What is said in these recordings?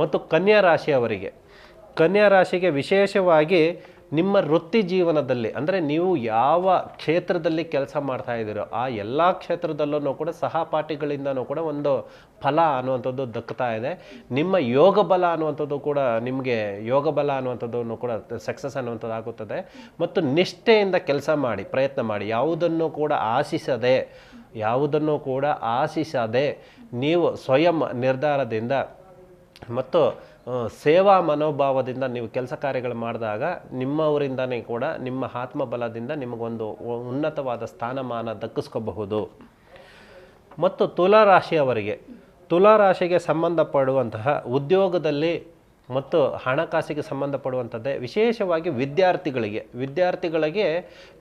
ಮತ್ತು ಕನ್ಯಾ ರಾಶಿಯವರಿಗೆ ಕನ್ಯಾ ರಾಶಿಗೆ ವಿಶೇಷವಾಗಿ ನಿಮ್ಮ ವೃತ್ತಿ ಜೀವನದಲ್ಲಿ, ಅಂದರೆ ನೀವು ಯಾವ ಕ್ಷೇತ್ರದಲ್ಲಿ ಕೆಲಸ ಮಾಡ್ತಾ ಇದ್ದೀರೋ, ಆ ಎಲ್ಲ ಕ್ಷೇತ್ರದಲ್ಲೂ ಕೂಡ ಸಹಪಾಠಿಗಳಿಂದನೂ ಕೂಡ ಒಂದು ಫಲ ಅನ್ನುವಂಥದ್ದು ದಕ್ಕುತ್ತಾ ಇದೆ. ನಿಮ್ಮ ಯೋಗ ಬಲ ಅನ್ನುವಂಥದ್ದು ಕೂಡ ನಿಮಗೆ ಯೋಗ ಬಲ ಅನ್ನುವಂಥದ್ದು ಕೂಡ ಸಕ್ಸಸ್ ಅನ್ನುವಂಥದ್ದು ಆಗುತ್ತದೆ. ಮತ್ತು ನಿಷ್ಠೆಯಿಂದ ಕೆಲಸ ಮಾಡಿ, ಪ್ರಯತ್ನ ಮಾಡಿ, ಯಾವುದನ್ನು ಕೂಡ ಆಶಿಸದೆ, ಯಾವುದನ್ನು ಕೂಡ ಆಶಿಸದೆ, ನೀವು ಸ್ವಯಂ ನಿರ್ಧಾರದಿಂದ ಮತ್ತು ಸೇವಾ ಮನೋಭಾವದಿಂದ ನೀವು ಕೆಲಸ ಕಾರ್ಯಗಳು ಮಾಡಿದಾಗ ನಿಮ್ಮವರಿಂದನೇ ಕೂಡ ನಿಮ್ಮ ಆತ್ಮಬಲದಿಂದ ನಿಮಗೊಂದು ಉನ್ನತವಾದ ಸ್ಥಾನಮಾನ ದಕ್ಕಿಸ್ಕೋಬಹುದು. ಮತ್ತು ತುಲಾರಾಶಿಯವರಿಗೆ, ತುಲಾರಾಶಿಗೆ ಸಂಬಂಧಪಡುವಂತಹ ಉದ್ಯೋಗದಲ್ಲಿ ಮತ್ತು ಹಣಕಾಸಿಗೆ ಸಂಬಂಧಪಡುವಂಥದ್ದೇ ವಿಶೇಷವಾಗಿ ವಿದ್ಯಾರ್ಥಿಗಳಿಗೆ ವಿದ್ಯಾರ್ಥಿಗಳಿಗೆ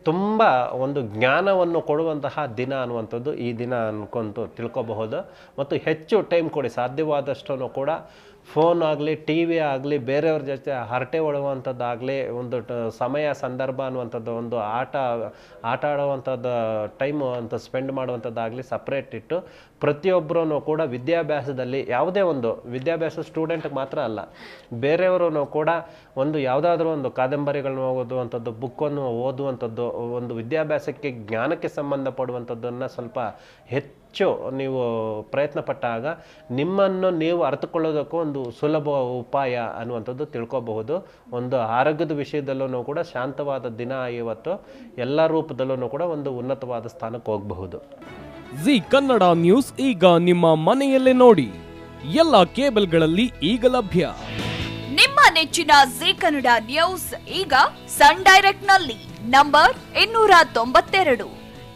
ತುಂಬ ಒಂದು ಜ್ಞಾನವನ್ನು ಕೊಡುವಂತಹ ದಿನ ಅನ್ನುವಂಥದ್ದು ಈ ದಿನ ಅನ್ಕೊಂತು ತಿಳ್ಕೊಬಹುದು. ಮತ್ತು ಹೆಚ್ಚು ಟೈಮ್ ಕೊಡಿ ಸಾಧ್ಯವಾದಷ್ಟು ಕೂಡ ಫೋನ್ ಆಗಲಿ ಟಿ ವಿ ಆಗಲಿ, ಬೇರೆಯವ್ರ ಜೊತೆ ಹರಟೆ ಒಳಗುವಂಥದ್ದಾಗಲಿ ಒಂದು ಟ- ಸಮಯ, ಸಂದರ್ಭ ಅನ್ನುವಂಥದ್ದು ಒಂದು ಆಟ ಆಟ ಆಡುವಂಥದ್ದು ಟೈಮು ಅಂತ ಸ್ಪೆಂಡ್ ಮಾಡುವಂಥದ್ದಾಗಲಿ ಸಪ್ರೇಟ್ ಇಟ್ಟು ಪ್ರತಿಯೊಬ್ಬರೂ ಕೂಡ ವಿದ್ಯಾಭ್ಯಾಸದಲ್ಲಿ ಯಾವುದೇ ಒಂದು ವಿದ್ಯಾಭ್ಯಾಸ ಸ್ಟೂಡೆಂಟ್ಗೆ ಮಾತ್ರ ಅಲ್ಲ ಬೇರೆಯವರು ಕೂಡ ಒಂದು ಯಾವುದಾದ್ರೂ ಒಂದು ಕಾದಂಬರಿಗಳನ್ನ ಓದುವಂಥದ್ದು ಬುಕ್ಕನ್ನು ಓದುವಂಥದ್ದು, ಒಂದು ವಿದ್ಯಾಭ್ಯಾಸಕ್ಕೆ ಜ್ಞಾನಕ್ಕೆ ಸಂಬಂಧಪಡುವಂಥದ್ದನ್ನು ಸ್ವಲ್ಪ ಹೆಚ್ಚು ನೀವು ಪ್ರಯತ್ನ ಪಟ್ಟಾಗ ನಿಮ್ಮನ್ನು ನೀವು ಅರ್ಥಕೊಳ್ಳೋದಕ್ಕೂ ಒಂದು ಸುಲಭ ಉಪಾಯ ಅನ್ನುವಂಥದ್ದು ತಿಳ್ಕೋಬಹುದು. ಒಂದು ಆರೋಗ್ಯದ ವಿಷಯದಲ್ಲೂ ಕೂಡ ಶಾಂತವಾದ ದಿನ ಇವತ್ತು ಎಲ್ಲ ರೂಪದಲ್ಲೂ ಕೂಡ ಒಂದು ಉನ್ನತವಾದ ಸ್ಥಾನಕ್ಕೆ ಹೋಗಬಹುದು. ಜಿ ಕನ್ನಡ ನ್ಯೂಸ್ ಈಗ ನಿಮ್ಮ ಮನೆಯಲ್ಲೇ ನೋಡಿ. ಎಲ್ಲ ಕೇಬಲ್ಗಳಲ್ಲಿ ಈಗ ಲಭ್ಯ. ನಿಮ್ಮ ನೆಚ್ಚಿನ ಜಿ ಕನ್ನಡ ನ್ಯೂಸ್ ಈಗ ಸನ್ ಡೈರೆಕ್ಟ್ನಲ್ಲಿ ನಂಬರ್ ಇನ್ನೂರ ತೊಂಬತ್ತೆರಡು.